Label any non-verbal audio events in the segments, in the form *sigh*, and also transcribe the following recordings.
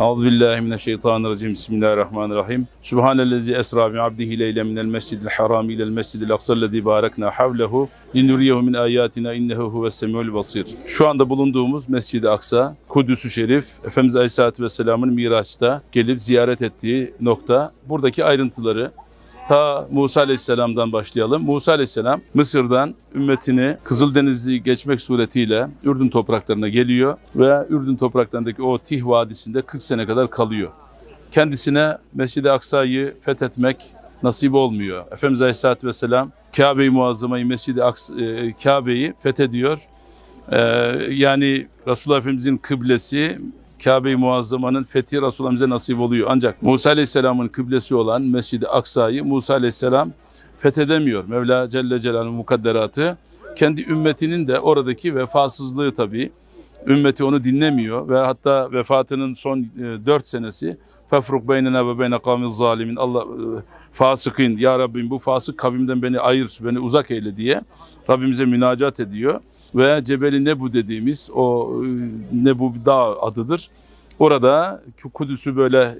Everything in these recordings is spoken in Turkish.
Euzu billahi mineşşeytanirracim. Bismillahirrahmanirrahim. Subhanellezi esra bi abdihi leyle minel mescidil haram ilel mescidil aksa'llezî barekna havlehu linuriyehu min ayatina innehu huves semiul basir. Şu anda bulunduğumuz Mescid-i Aksa, Kudüs-ü Şerif, Efendimiz Aleyhisselatü Vesselam'ın Miraç'ta gelip ziyaret ettiği nokta. Buradaki ayrıntıları Ta Musa Aleyhisselam'dan başlayalım. Musa Aleyhisselam Mısır'dan ümmetini Kızıldeniz'i geçmek suretiyle Ürdün topraklarına geliyor ve Ürdün topraklarındaki o Tih Vadisi'nde 40 sene kadar kalıyor. Kendisine Mescid-i Aksa'yı fethetmek nasip olmuyor. Efendimiz Aleyhisselatü Vesselam Kabe-i Muazzama'yı, Mescid-i Aks- e, Kabe'yi fethediyor. Ee, yani Resulullah Efendimizin kıblesi Kabe-i Muazzama'nın fethi Resulullah'ımıza nasip oluyor. Ancak Musa Aleyhisselam'ın kıblesi olan Mescid-i Aksa'yı Musa Aleyhisselam fethedemiyor. Mevla Celle Celaluhu'nun mukadderatı kendi ümmetinin de oradaki vefasızlığı tabii. Ümmeti onu dinlemiyor ve hatta vefatının son 4 senesi fefruk beynena ve beyne kavmiz zalimin Allah e, fasıkın ya Rabbim bu fasık kavimden beni ayır beni uzak eyle diye Rabbimize münacat ediyor ve Cebeli Nebu dediğimiz o e, Nebu dağ adıdır. Orada Kudüs'ü böyle e,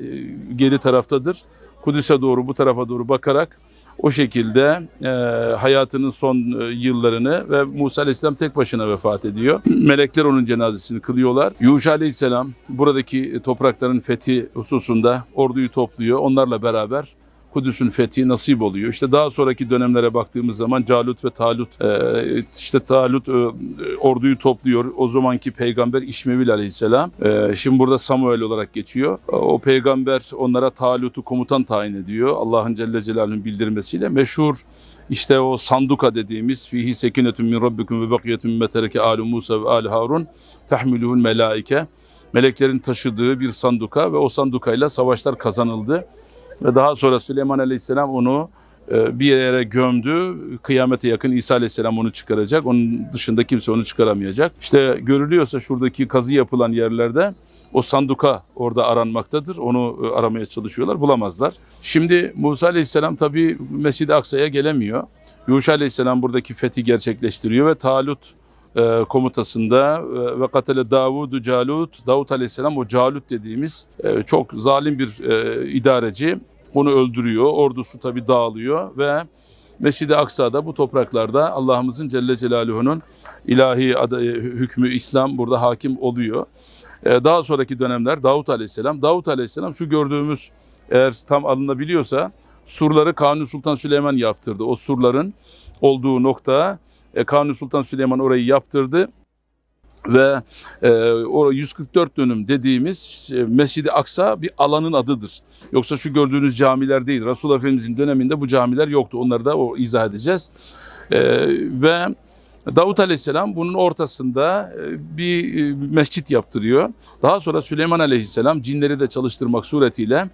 geri taraftadır. Kudüs'e doğru bu tarafa doğru bakarak o şekilde e, hayatının son e, yıllarını ve Musa Aleyhisselam tek başına vefat ediyor. Melekler onun cenazesini kılıyorlar. Yuşa Aleyhisselam buradaki toprakların fethi hususunda orduyu topluyor. Onlarla beraber Kudüs'ün fethi nasip oluyor. İşte daha sonraki dönemlere baktığımız zaman Calut ve Talut e, işte Talut e, orduyu topluyor. O zamanki peygamber İşmevil aleyhisselam. E, şimdi burada Samuel olarak geçiyor. O peygamber onlara Talut'u komutan tayin ediyor. Allah'ın Celle Celaluhu'nun bildirmesiyle. Meşhur işte o sanduka dediğimiz fihi sekinetun min rabbikum ve bakiyetun mimma tereke alu Musa ve alu Harun tahmiluhul melaike. Meleklerin taşıdığı bir sanduka ve o sandukayla savaşlar kazanıldı. Ve daha sonra Süleyman Aleyhisselam onu e, bir yere gömdü. Kıyamete yakın İsa Aleyhisselam onu çıkaracak. Onun dışında kimse onu çıkaramayacak. İşte görülüyorsa şuradaki kazı yapılan yerlerde o sanduka orada aranmaktadır. Onu e, aramaya çalışıyorlar. Bulamazlar. Şimdi Musa Aleyhisselam tabii Mescid-i Aksa'ya gelemiyor. Yuşa Aleyhisselam buradaki fethi gerçekleştiriyor ve Talut e, komutasında ve katale Davudu Calut, Davut Aleyhisselam o Calut dediğimiz çok zalim bir idareci onu öldürüyor. Ordusu tabi dağılıyor ve Mescid-i Aksa'da bu topraklarda Allah'ımızın Celle Celaluhu'nun ilahi adı, hükmü İslam burada hakim oluyor. E, daha sonraki dönemler Davut Aleyhisselam. Davut Aleyhisselam şu gördüğümüz eğer tam alınabiliyorsa surları Kanuni Sultan Süleyman yaptırdı. O surların olduğu nokta e, Kanuni Sultan Süleyman orayı yaptırdı ve e, o 144 dönüm dediğimiz e, Mescid-i Aksa bir alanın adıdır. Yoksa şu gördüğünüz camiler değil. Resulullah Efendimizin döneminde bu camiler yoktu. Onları da o izah edeceğiz. E, ve Davut Aleyhisselam bunun ortasında e, bir e, mescit yaptırıyor. Daha sonra Süleyman Aleyhisselam cinleri de çalıştırmak suretiyle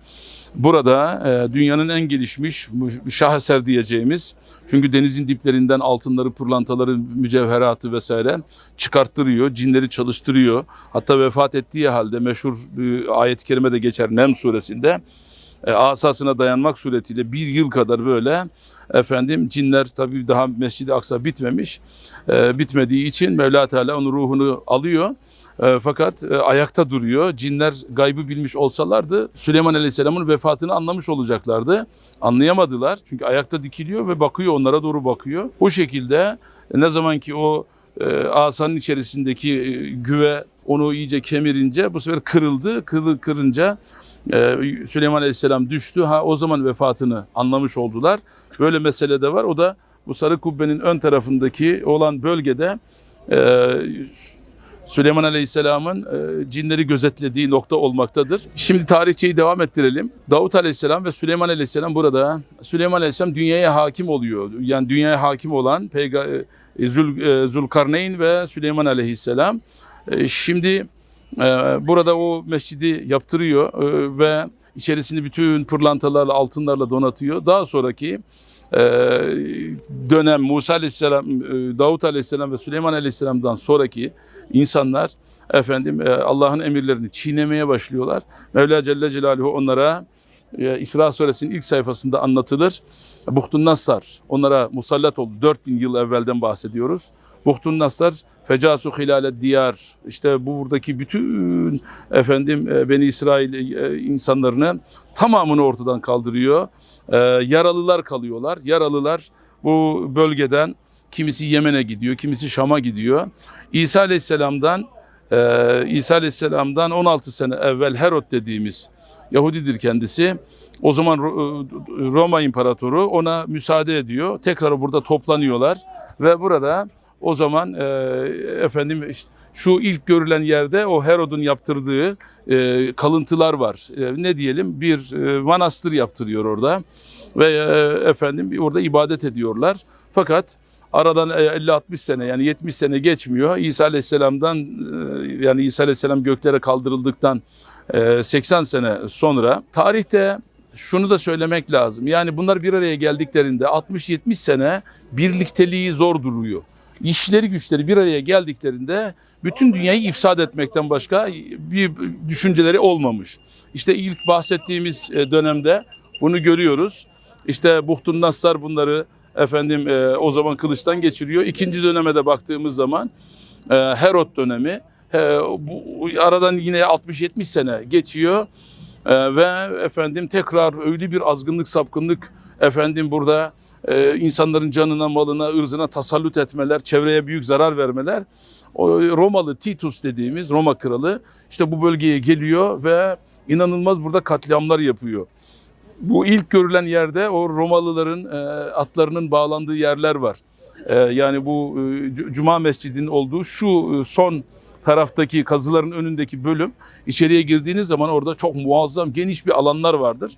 burada e, dünyanın en gelişmiş şaheser diyeceğimiz çünkü denizin diplerinden altınları, pırlantaları, mücevheratı vesaire çıkarttırıyor, cinleri çalıştırıyor. Hatta vefat ettiği halde meşhur ayet-i kerime de geçer Nem suresinde asasına dayanmak suretiyle bir yıl kadar böyle efendim cinler tabii daha Mescid-i Aksa bitmemiş. E, bitmediği için Mevla Teala onun ruhunu alıyor. E, fakat e, ayakta duruyor. Cinler gaybı bilmiş olsalardı Süleyman Aleyhisselam'ın vefatını anlamış olacaklardı. Anlayamadılar çünkü ayakta dikiliyor ve bakıyor onlara doğru bakıyor. O şekilde e, ne zaman ki o e, asanın içerisindeki e, güve onu iyice kemirince bu sefer kırıldı. Kırı, kırınca e, Süleyman Aleyhisselam düştü. Ha o zaman vefatını anlamış oldular. Böyle mesele de var. O da bu sarı kubbenin ön tarafındaki olan bölgede e, Süleyman Aleyhisselam'ın e, cinleri gözetlediği nokta olmaktadır. Şimdi tarihçeyi devam ettirelim. Davut Aleyhisselam ve Süleyman Aleyhisselam burada. Süleyman Aleyhisselam dünyaya hakim oluyor. Yani dünyaya hakim olan Peyga e, Zül, e, Zülkarneyn ve Süleyman Aleyhisselam. E, şimdi e, burada o mescidi yaptırıyor e, ve içerisini bütün pırlantalarla, altınlarla donatıyor. Daha sonraki e, dönem Musa Aleyhisselam, e, Davut Aleyhisselam ve Süleyman Aleyhisselam'dan sonraki insanlar efendim e, Allah'ın emirlerini çiğnemeye başlıyorlar. Mevla Celle Celaluhu onlara e, İsra suresinin ilk sayfasında anlatılır. Buhtun Nassar onlara musallat oldu. 4000 yıl evvelden bahsediyoruz. Buhtun Naslar fecasu hilale diyar. İşte bu buradaki bütün efendim e, Beni İsrail e, insanlarını tamamını ortadan kaldırıyor. E, yaralılar kalıyorlar. Yaralılar bu bölgeden kimisi Yemen'e gidiyor, kimisi Şam'a gidiyor. İsa Aleyhisselam'dan İsa Aleyhisselam'dan 16 sene evvel Herod dediğimiz Yahudidir kendisi. O zaman Ro- Roma İmparatoru ona müsaade ediyor. Tekrar burada toplanıyorlar ve burada o zaman e, efendim işte şu ilk görülen yerde o Herod'un yaptırdığı e, kalıntılar var. E, ne diyelim bir e, manastır yaptırıyor orada ve e, efendim orada ibadet ediyorlar. Fakat aradan e, 50-60 sene yani 70 sene geçmiyor. İsa Aleyhisselam'dan e, yani İsa Aleyhisselam göklere kaldırıldıktan e, 80 sene sonra tarihte şunu da söylemek lazım. Yani bunlar bir araya geldiklerinde 60-70 sene birlikteliği zor duruyor. İşleri güçleri bir araya geldiklerinde bütün dünyayı ifsad etmekten başka bir düşünceleri olmamış. İşte ilk bahsettiğimiz e, dönemde bunu görüyoruz. İşte Buhtun Nassar bunları efendim e, o zaman kılıçtan geçiriyor. İkinci döneme de baktığımız zaman e, Herod dönemi bu aradan yine 60-70 sene geçiyor. Ve efendim tekrar öyle bir azgınlık sapkınlık efendim burada e, insanların canına malına ırzına tasallut etmeler çevreye büyük zarar vermeler o Romalı Titus dediğimiz Roma kralı işte bu bölgeye geliyor ve inanılmaz burada katliamlar yapıyor. Bu ilk görülen yerde o Romalıların e, atlarının bağlandığı yerler var. E, yani bu e, Cuma Mescidi'nin olduğu şu e, son taraftaki kazıların önündeki bölüm içeriye girdiğiniz zaman orada çok muazzam geniş bir alanlar vardır.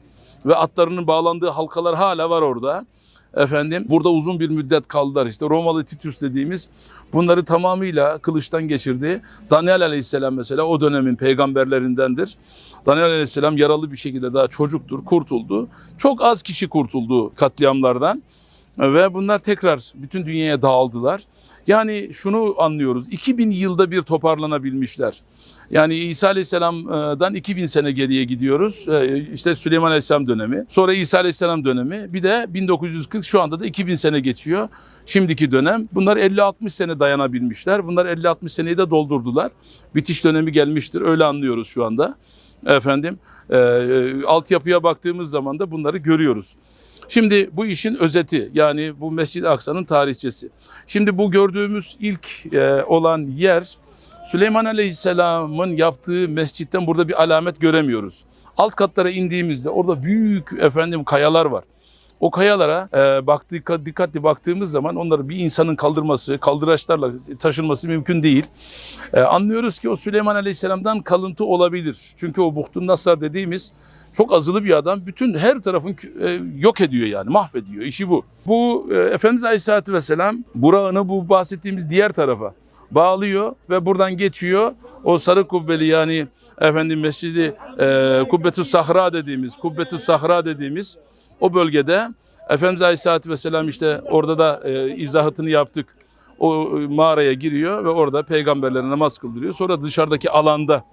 Ve atlarının bağlandığı halkalar hala var orada. Efendim burada uzun bir müddet kaldılar. İşte Romalı Titus dediğimiz bunları tamamıyla kılıçtan geçirdi. Daniel Aleyhisselam mesela o dönemin peygamberlerindendir. Daniel Aleyhisselam yaralı bir şekilde daha çocuktur, kurtuldu. Çok az kişi kurtuldu katliamlardan. Ve bunlar tekrar bütün dünyaya dağıldılar. Yani şunu anlıyoruz. 2000 yılda bir toparlanabilmişler. Yani İsa Aleyhisselam'dan 2000 sene geriye gidiyoruz. Ee, İşte Süleyman Aleyhisselam dönemi. Sonra İsa Aleyhisselam dönemi. Bir de 1940 şu anda da 2000 sene geçiyor. Şimdiki dönem. Bunlar 50-60 sene dayanabilmişler. Bunlar 50-60 seneyi de doldurdular. Bitiş dönemi gelmiştir. Öyle anlıyoruz şu anda. Efendim. E, e, altyapıya baktığımız zaman da bunları görüyoruz. Şimdi bu işin özeti yani bu Mescid-i Aksa'nın tarihçesi. Şimdi bu gördüğümüz ilk e, olan yer Süleyman Aleyhisselam'ın yaptığı mescitten burada bir alamet göremiyoruz. Alt katlara indiğimizde orada büyük efendim kayalar var. O kayalara e, baktık, dikkatli baktığımız zaman onları bir insanın kaldırması, kaldıraçlarla taşınması mümkün değil. E, anlıyoruz ki o Süleyman Aleyhisselam'dan kalıntı olabilir. Çünkü o Buhtun Nasar dediğimiz çok azılı bir adam. Bütün her tarafın e, yok ediyor yani mahvediyor. İşi bu. Bu e, Efendimiz Aleyhisselatü Vesselam Burak'ını bu bahsettiğimiz diğer tarafa bağlıyor ve buradan geçiyor. O sarı kubbeli yani efendim mescidi e, Kubbetü Sahra dediğimiz, Kubbetü Sahra dediğimiz o bölgede Efendimiz Aleyhisselatü Vesselam işte orada da e, izahatını yaptık. O e, mağaraya giriyor ve orada peygamberlere namaz kıldırıyor. Sonra dışarıdaki alanda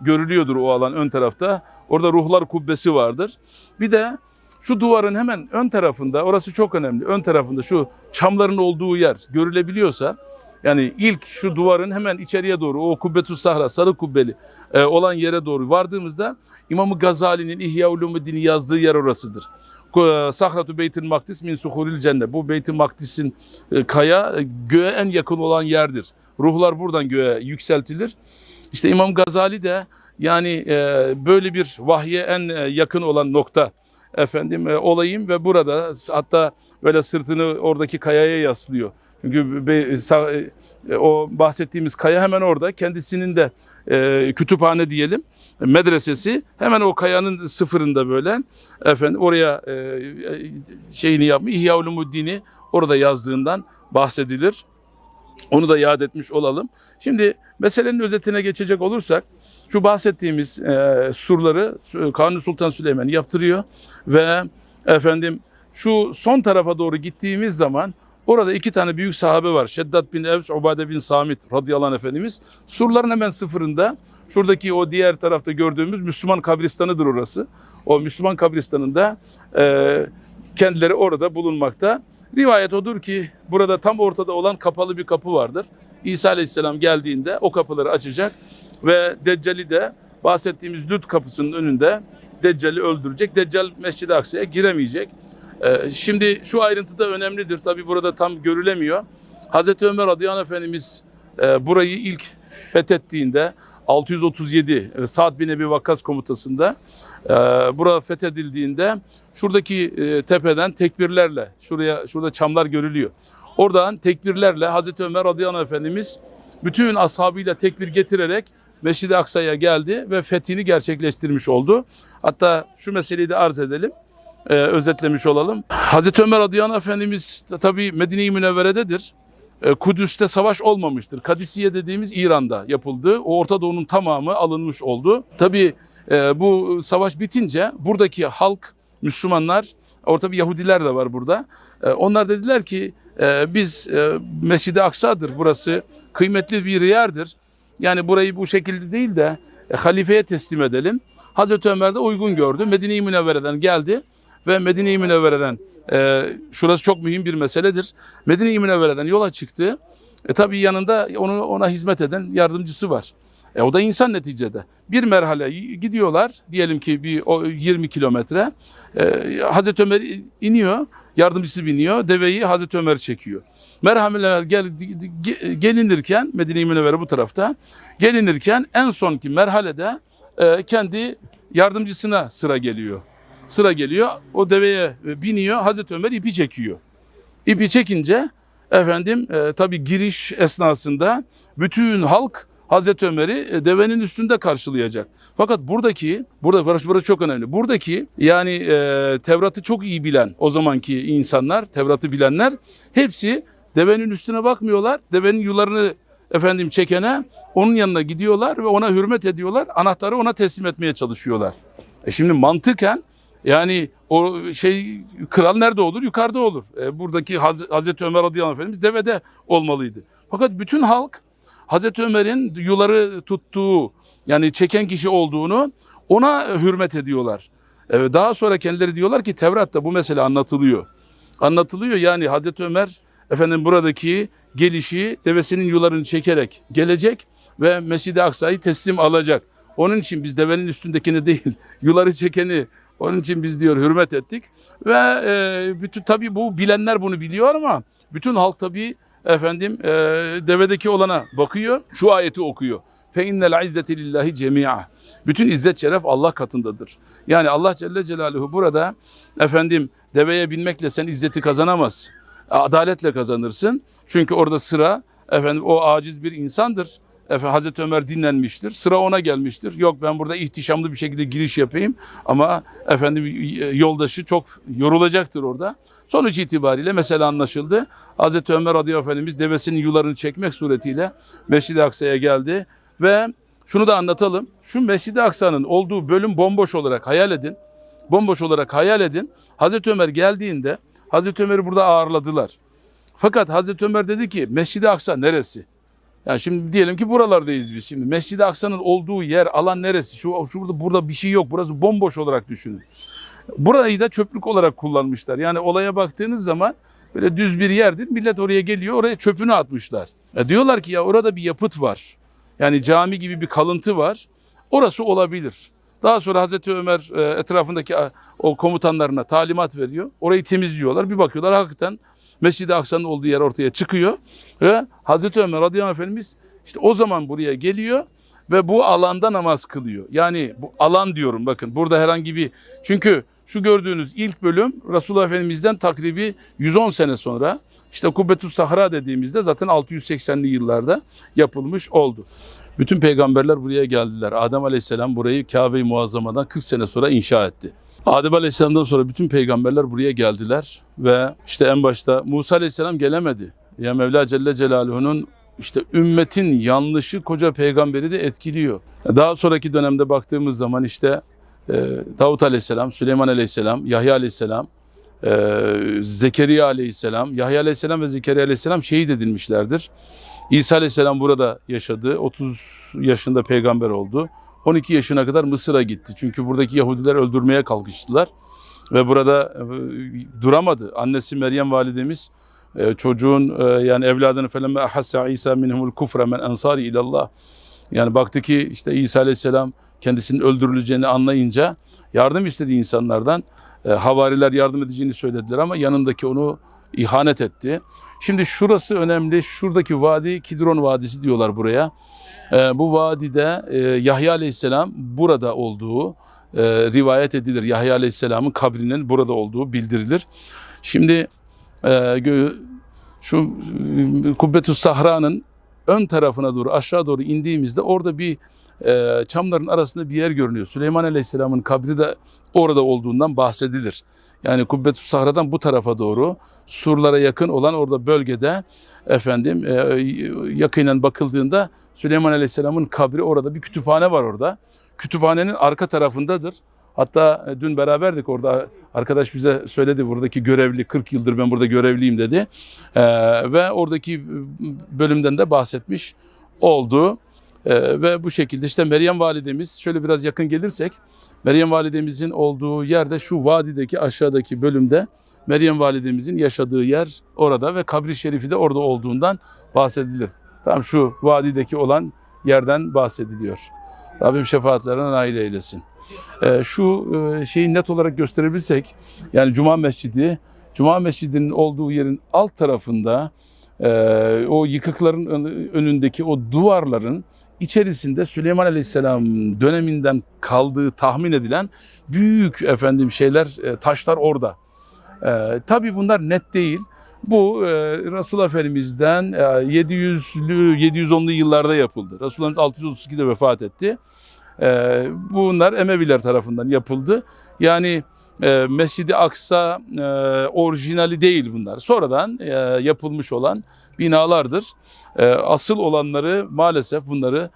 görülüyordur o alan ön tarafta. Orada ruhlar kubbesi vardır. Bir de şu duvarın hemen ön tarafında, orası çok önemli. Ön tarafında şu çamların olduğu yer görülebiliyorsa, yani ilk şu duvarın hemen içeriye doğru o Kubbetü Sahra, sarı kubbeli e, olan yere doğru vardığımızda İmam Gazali'nin İhya Ulumuddin'i yazdığı yer orasıdır. Ku- Sahratu Beytül Makdis min suhuril cennet. Bu Beytül Makdis'in e, kaya e, göğe en yakın olan yerdir. Ruhlar buradan göğe yükseltilir. İşte İmam Gazali de yani e, böyle bir vahye en e, yakın olan nokta efendim e, olayım ve burada hatta böyle sırtını oradaki kayaya yaslıyor. Çünkü be- sa- e, o bahsettiğimiz kaya hemen orada kendisinin de e, kütüphane diyelim medresesi hemen o kayanın sıfırında böyle efendim oraya e, e, şeyini yapmış İhya Ulumuddin'i orada yazdığından bahsedilir. Onu da yad etmiş olalım. Şimdi meselenin özetine geçecek olursak şu bahsettiğimiz e, surları Kanuni Sultan Süleyman yaptırıyor ve efendim şu son tarafa doğru gittiğimiz zaman orada iki tane büyük sahabe var. Şeddat bin Evs, Ubade bin Samit radıyallahu anh efendimiz. Surların hemen sıfırında şuradaki o diğer tarafta gördüğümüz Müslüman kabristanıdır orası. O Müslüman kabristanında e, kendileri orada bulunmakta. Rivayet odur ki burada tam ortada olan kapalı bir kapı vardır. İsa Aleyhisselam geldiğinde o kapıları açacak ve Deccal'i de bahsettiğimiz Lüt kapısının önünde Deccal'i öldürecek. Deccal Mescid-i Aksa'ya giremeyecek. Ee, şimdi şu ayrıntı da önemlidir. Tabi burada tam görülemiyor. Hazreti Ömer radıyallahu Efendimiz e, burayı ilk fethettiğinde 637 e, Sa'd bin Ebi Vakkas komutasında e, bura fethedildiğinde şuradaki e, tepeden tekbirlerle şuraya şurada çamlar görülüyor. Oradan tekbirlerle Hazreti Ömer radıyallahu Efendimiz bütün ashabıyla tekbir getirerek Mescid-i Aksa'ya geldi ve fethini gerçekleştirmiş oldu. Hatta şu meseleyi de arz edelim e, özetlemiş olalım. Hazreti Ömer radıyallahu Efendimiz tabi Medine-i Münevvere'dedir. E, Kudüs'te savaş olmamıştır. Kadisiye dediğimiz İran'da yapıldı. O Orta Doğu'nun tamamı alınmış oldu. Tabi bu savaş bitince buradaki halk, Müslümanlar, orta bir Yahudiler de var burada. E, onlar dediler ki e, biz e, Mescid-i Aksa'dır burası. Kıymetli bir yerdir. Yani burayı bu şekilde değil de e, halifeye teslim edelim. Hazreti Ömer de uygun gördü. Medine-i Münevvere'den geldi ve Medine-i Münevvere'den e, şurası çok mühim bir meseledir. Medine-i Münevvere'den yola çıktı. E tabii yanında onu ona hizmet eden yardımcısı var. E o da insan neticede. Bir merhale gidiyorlar. Diyelim ki bir o 20 kilometre. E, Hazreti Ömer iniyor. Yardımcısı biniyor. Deveyi Hazreti Ömer çekiyor. Merhameler gel, ge- gelinirken Medine-i Münevvere bu tarafta gelinirken en sonki merhalede e, kendi yardımcısına sıra geliyor. Sıra geliyor. O deveye e, biniyor. Hazreti Ömer ipi çekiyor. İpi çekince efendim e, tabi giriş esnasında bütün halk Hazreti Ömer'i e, devenin üstünde karşılayacak. Fakat buradaki, burada burası, burası çok önemli. Buradaki yani e, Tevrat'ı çok iyi bilen o zamanki insanlar, Tevrat'ı bilenler hepsi devenin üstüne bakmıyorlar. Devenin yularını efendim çekene onun yanına gidiyorlar ve ona hürmet ediyorlar. Anahtarı ona teslim etmeye çalışıyorlar. E şimdi mantıken yani o şey kral nerede olur? Yukarıda olur. E, buradaki Haz Hazreti Ömer radıyallahu anh efendimiz devede olmalıydı. Fakat bütün halk Hazreti Ömer'in yuları tuttuğu yani çeken kişi olduğunu ona hürmet ediyorlar. E, daha sonra kendileri diyorlar ki Tevrat'ta bu mesele anlatılıyor. Anlatılıyor yani Hazreti Ömer efendim buradaki gelişi devesinin yularını çekerek gelecek ve Mescid-i Aksa'yı teslim alacak. Onun için biz devenin üstündekini değil, *laughs* yuları çekeni onun için biz diyor hürmet ettik ve e, bütün tabii bu bilenler bunu biliyor ama bütün halk tabii efendim e, devedeki olana bakıyor. Şu ayeti okuyor. Fe innel izzeti lillahi cemi'a. Bütün izzet şeref Allah katındadır. Yani Allah Celle Celaluhu burada efendim deveye binmekle sen izzeti kazanamaz. Adaletle kazanırsın. Çünkü orada sıra efendim o aciz bir insandır. Efendim, Hazreti Ömer dinlenmiştir. Sıra ona gelmiştir. Yok ben burada ihtişamlı bir şekilde giriş yapayım ama efendim yoldaşı çok yorulacaktır orada. Sonuç itibariyle mesele anlaşıldı. Hazreti Ömer radıyallahu Efendimiz devesinin yularını çekmek suretiyle Mescid-i Aksa'ya geldi ve şunu da anlatalım. Şu Mescid-i Aksa'nın olduğu bölüm bomboş olarak hayal edin. Bomboş olarak hayal edin. Hazreti Ömer geldiğinde Hazreti Ömer'i burada ağırladılar. Fakat Hazreti Ömer dedi ki Mescid-i Aksa neresi? Yani şimdi diyelim ki buralardayız biz şimdi. Mescid-i Aksa'nın olduğu yer, alan neresi? Şu, şu burada, burada bir şey yok. Burası bomboş olarak düşünün. Burayı da çöplük olarak kullanmışlar. Yani olaya baktığınız zaman böyle düz bir yerdir. Millet oraya geliyor, oraya çöpünü atmışlar. E diyorlar ki ya orada bir yapıt var. Yani cami gibi bir kalıntı var. Orası olabilir. Daha sonra Hazreti Ömer e, etrafındaki o komutanlarına talimat veriyor. Orayı temizliyorlar. Bir bakıyorlar hakikaten Mescid-i Aksa'nın olduğu yer ortaya çıkıyor. Ve Hazreti Ömer radıyallahu efendimiz işte o zaman buraya geliyor ve bu alanda namaz kılıyor. Yani bu alan diyorum bakın burada herhangi bir çünkü şu gördüğünüz ilk bölüm Resulullah Efendimiz'den takribi 110 sene sonra işte Kubbetüs Sahra dediğimizde zaten 680'li yıllarda yapılmış oldu. Bütün peygamberler buraya geldiler. Adem Aleyhisselam burayı Kabe-i Muazzama'dan 40 sene sonra inşa etti. Adem Aleyhisselam'dan sonra bütün peygamberler buraya geldiler ve işte en başta Musa Aleyhisselam gelemedi. Ya Mevla Celle Celaluhu'nun işte ümmetin yanlışı koca peygamberi de etkiliyor. Daha sonraki dönemde baktığımız zaman işte e, Davut Aleyhisselam, Süleyman Aleyhisselam, Yahya Aleyhisselam, e, Zekeriya Aleyhisselam, Yahya Aleyhisselam ve Zekeriya Aleyhisselam şehit edilmişlerdir. İsa Aleyhisselam burada yaşadı. 30 yaşında peygamber oldu. 12 yaşına kadar Mısır'a gitti. Çünkü buradaki Yahudiler öldürmeye kalkıştılar. Ve burada e, duramadı. Annesi Meryem validemiz e, çocuğun e, yani evladını felemme ahassa İsa minhumul kufre men ensari ilallah. Yani baktı ki işte İsa aleyhisselam kendisinin öldürüleceğini anlayınca yardım istedi insanlardan. Havariler yardım edeceğini söylediler ama yanındaki onu ihanet etti. Şimdi şurası önemli. Şuradaki vadi Kidron Vadisi diyorlar buraya. E, bu vadide e, Yahya aleyhisselam burada olduğu e, rivayet edilir. Yahya aleyhisselamın kabrinin burada olduğu bildirilir. Şimdi e, şu e, Kubbetüs Sahra'nın ön tarafına doğru aşağı doğru indiğimizde orada bir e, çamların arasında bir yer görünüyor. Süleyman Aleyhisselam'ın kabri de orada olduğundan bahsedilir. Yani Kubbetüs Sahra'dan bu tarafa doğru surlara yakın olan orada bölgede efendim e, yakinen bakıldığında Süleyman Aleyhisselam'ın kabri orada bir kütüphane var orada. Kütüphanenin arka tarafındadır. Hatta e, dün beraberdik orada arkadaş bize söyledi buradaki görevli 40 yıldır ben burada görevliyim dedi. Ee, ve oradaki e, bölümden de bahsetmiş oldu. Ee, ve bu şekilde işte Meryem validemiz şöyle biraz yakın gelirsek Meryem validemizin olduğu yerde şu vadideki aşağıdaki bölümde Meryem validemizin yaşadığı yer orada ve kabri şerifi de orada olduğundan bahsedilir. Tam şu vadideki olan yerden bahsediliyor. Rabbim şefaatlerine nail eylesin. Ee, şu e, şeyi net olarak gösterebilsek yani Cuma Mescidi Cuma Mescidi'nin olduğu yerin alt tarafında e, o yıkıkların ön- önündeki o duvarların içerisinde Süleyman Aleyhisselam döneminden kaldığı tahmin edilen büyük efendim şeyler e, taşlar orada. E, tabii bunlar net değil. Bu e, Resulullah Efendimiz'den e, 700'lü 710'lu yıllarda yapıldı. Resulullah 632'de vefat etti. E, bunlar Emeviler tarafından yapıldı. Yani e, Mescid-i Aksa e, orijinali değil bunlar. Sonradan e, yapılmış olan binalardır. E, asıl olanları maalesef bunları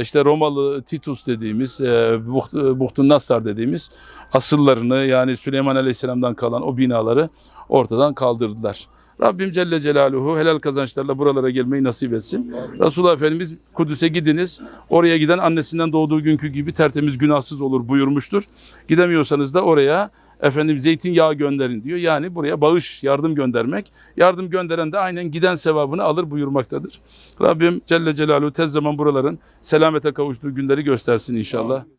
işte Romalı Titus dediğimiz, e, Buht, Buhtun Nassar dediğimiz asıllarını yani Süleyman Aleyhisselam'dan kalan o binaları ortadan kaldırdılar. Rabbim Celle Celaluhu helal kazançlarla buralara gelmeyi nasip etsin. Resulullah Efendimiz Kudüs'e gidiniz. Oraya giden annesinden doğduğu günkü gibi tertemiz günahsız olur buyurmuştur. Gidemiyorsanız da oraya efendim zeytinyağı gönderin diyor. Yani buraya bağış, yardım göndermek. Yardım gönderen de aynen giden sevabını alır buyurmaktadır. Rabbim Celle Celaluhu tez zaman buraların selamete kavuştuğu günleri göstersin inşallah.